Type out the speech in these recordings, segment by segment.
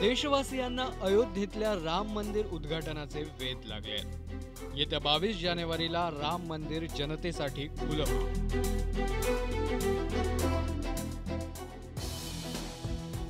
देशवासियांना अयोध्येतल्या राम मंदिर उद्घाटनाचे वेध लागले. आहेत येत्या बावीस जानेवारीला राम मंदिर जनतेसाठी खुलं.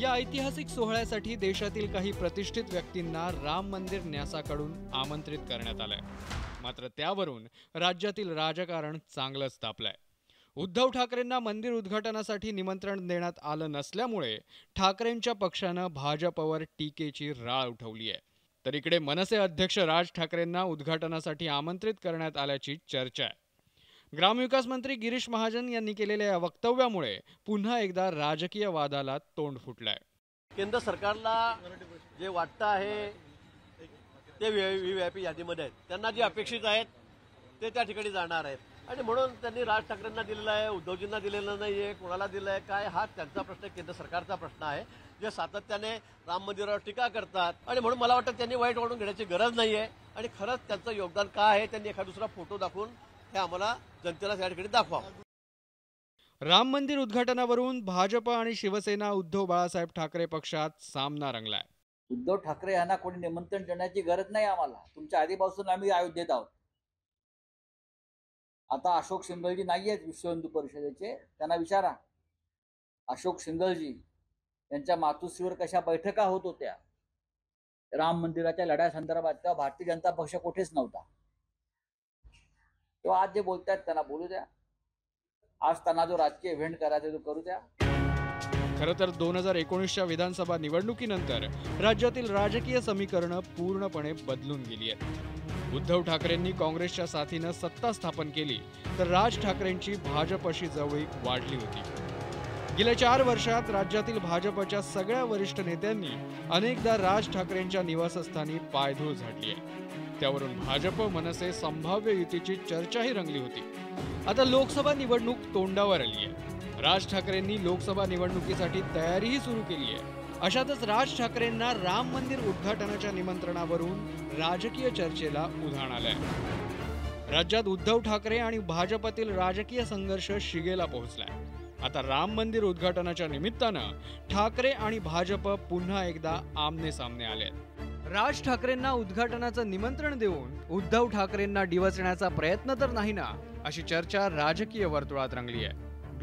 या ऐतिहासिक सोहळ्यासाठी देशातील काही प्रतिष्ठित व्यक्तींना राम मंदिर न्यासाकडून आमंत्रित करण्यात आलंय. मात्र त्यावरून राज्यातील राजकारण चांगलंच तापलंय. उद्धव ठाकरेंना मंदिर उद्घाटनासाठी निमंत्रण देण्यात आलं नसल्यामुळे ठाकरेंच्या पक्षानं भाजपवर टीकेची राळ उठवली आहे. तर इकडे मनसे अध्यक्ष राज ठाकरेंना उद्घाटनासाठी आमंत्रित करण्यात आल्याची चर्चा आहे. ग्रामविकास मंत्री गिरीश महाजन यांनी केलेल्या या वक्तव्यामुळे पुन्हा एकदा राजकीय वादाला तोंड फुटलंय. केंद्र सरकारला जे वाटतं आहे ते व्ही यादीमध्ये आहेत. त्यांना जे अपेक्षित आहेत ते त्या ठिकाणी जाणार आहेत. आणि म्हणून त्यांनी राज ठाकरेंना दिलेला आहे उद्धवजींना दिलेलं नाही आहे कोणाला दिलं आहे काय? हा त्यांचा प्रश्न केंद्र सरकारचा प्रश्न आहे. जे सातत्याने राम मंदिरावर टीका करतात आणि म्हणून मला वाटतं त्यांनी वाईट वाढून घेण्याची गरज नाही आहे आणि खरंच त्यांचं योगदान काय आहे त्यांनी एखादा दुसरा फोटो दाखवून हे आम्हाला जनतेला या ठिकाणी दाखवावं. राम मंदिर उद्घाटनावरून भाजप आणि शिवसेना उद्धव बाळासाहेब ठाकरे पक्षात सामना रंगलाय. उद्धव ठाकरे यांना कोणी निमंत्रण देण्याची गरज नाही आम्हाला. तुमच्या आधीपासून आम्ही अयोध्येत आहोत. आता अशोक सिंगलजी नाही आहेत विश्व हिंदू परिषदेचे त्यांना विचारा. अशोक सिंगलजी यांच्या मातुश्रीवर कशा बैठका होत होत्या? राम मंदिराच्या लढ्यासंदर्भात तेव्हा भारतीय जनता पक्ष कुठेच नव्हता. तेव्हा आज जे बोलतायत त्यांना बोलू द्या. आज त्यांना जो राजकीय इव्हेंट करायचा तो करू द्या. खरं तर दोन हजार एकोणीसच्या विधानसभा निवडणुकीनंतर राज्यातील राजकीय समीकरणं पूर्णपणे बदलून गेली आहेत. उद्धव ठाकरेंनी काँग्रेसच्या साथीनं सत्ता स्थापन केली तर राज ठाकरेंची भाजपशी जवळीक वाढली होती. गेल्या चार वर्षात राज्यातील भाजपच्या सगळ्या वरिष्ठ नेत्यांनी अनेकदा राज ठाकरेंच्या निवासस्थानी पायधूळ झाडली आहे. त्यावरून भाजप मनसे संभाव्य युतीची चर्चाही रंगली होती. आता लोकसभा निवडणूक तोंडावर आली आहे. राज ठाकरेंनी लोकसभा निवडणुकीसाठी तयारीही सुरू केली आहे. अशातच राज ठाकरेंना राम मंदिर उद्घाटनाच्या निमंत्रणावरून राजकीय चर्चेला उधाण आलंय. राज्यात उद्धव ठाकरे आणि भाजपतील राजकीय संघर्ष शिगेला पोहोचलाय. आता राम मंदिर उद्घाटनाच्या निमित्तानं ठाकरे आणि भाजप पुन्हा एकदा आमने सामने आले राज ठाकरेंना उद्घाटनाचं निमंत्रण देऊन उद्धव ठाकरेंना डिवचण्याचा प्रयत्न तर नाही ना अशी चर्चा राजकीय वर्तुळात रंगली आहे